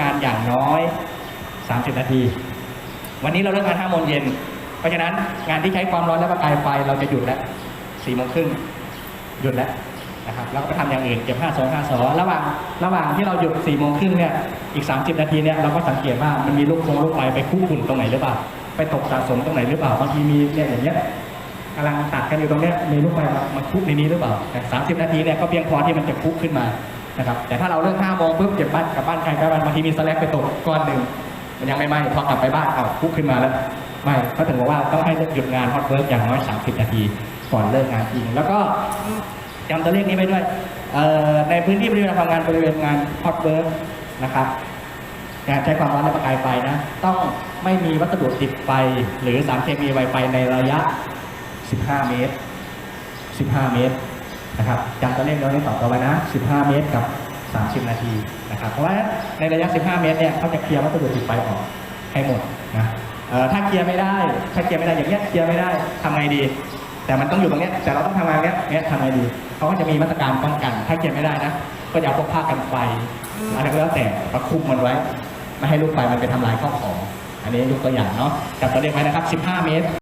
งานอย่างน้อย 30 นาที วันนี้เราเลิกงาน5โมงเย็น เพราะฉะนั้นงานที่ใช้ความร้อนและประกายไฟเราจะหยุดแล้ว4โมงครึ่งหยุดแล้วนะครับแล้วก็ไปทำอย่างอื่นเก็บ5 2 5 2ระหว่างระหว่างที่เราหยุด4โมงครึ่งเนี่ยอีก 30 นาทีเนี่ยเราก็สังเกตว่ามันมีลูกคงลูกไฟไปคู่ฝุ่นตรงไหนหรือเปล่า ไปตกสะสมตรงไหนหรือเปล่าบางทีมีเนี่ยอย่างเงี้ยกำลังตัดกันอยู่ตรงเนี้ยมีลูกไฟมามาคุกในนี้หรือเปล่าสามสิบนาทีเนี่ยก็เพียงพอที่มันจะคุกขึ้นมา นะครับแต่ถ้าเราเลิก5โมงปุ๊บเก็บบ้านกลับบ้านใครกลับบ้านบางทีมีสแลกไปตกก้อนหนึ่งมันยังไม่ไหม้พอกลับไปบ้านเอาคุกขึ้นมาแล้วไม่ก็ถึงบอกว่าต้องให้เลิกหยุดงานฮอตเวิร์กอย่างน้อย 30 นาทีก่อนเลิกงานจริง แล้วก็จำตัวเลขนี้ไว้ด้วยในพื้นที่บริเวณทำงานบริเวณงานฮอตเวิร์กนะครับงานใช้ความร้อนและประกายไฟนะ ต้องไม่มีวัสดุติดไฟ หรือสารเคมีไวไฟในระยะ 15 เมตร 15 เมตร นะครับจำตัวเลขนี้ต่อต่อไปนะ 15 เมตรกับ 30 นาทีนะครับ เพราะว่าในระยะ 15 เมตรเนี่ยเขาจะเคลียร์วัสดุติดไฟออกให้หมดนะเอ่อถ้าเคลียร์ไม่ได้ ถ้าเคลียร์ไม่ได้อย่างเงี้ยเคลียร์ไม่ได้ทำไงดี แต่มันต้องอยู่ตรงเนี้ยแต่เราต้องทำงานเนี้ยเนี้ยทำไงดีเขาก็จะมีมาตรการป้องกัน ถ้าเคลียร์ไม่ได้นะ ก็จะเอาพวกผ้ากันไฟอะไรก็แล้วแต่ประคุมมันไว้ไม่ให้ลูกไฟมันไปทำลายข้าวของ อันนี้ยกตัวอย่างเนาะจับตัวเลขไว้นะครับ 15 เมตร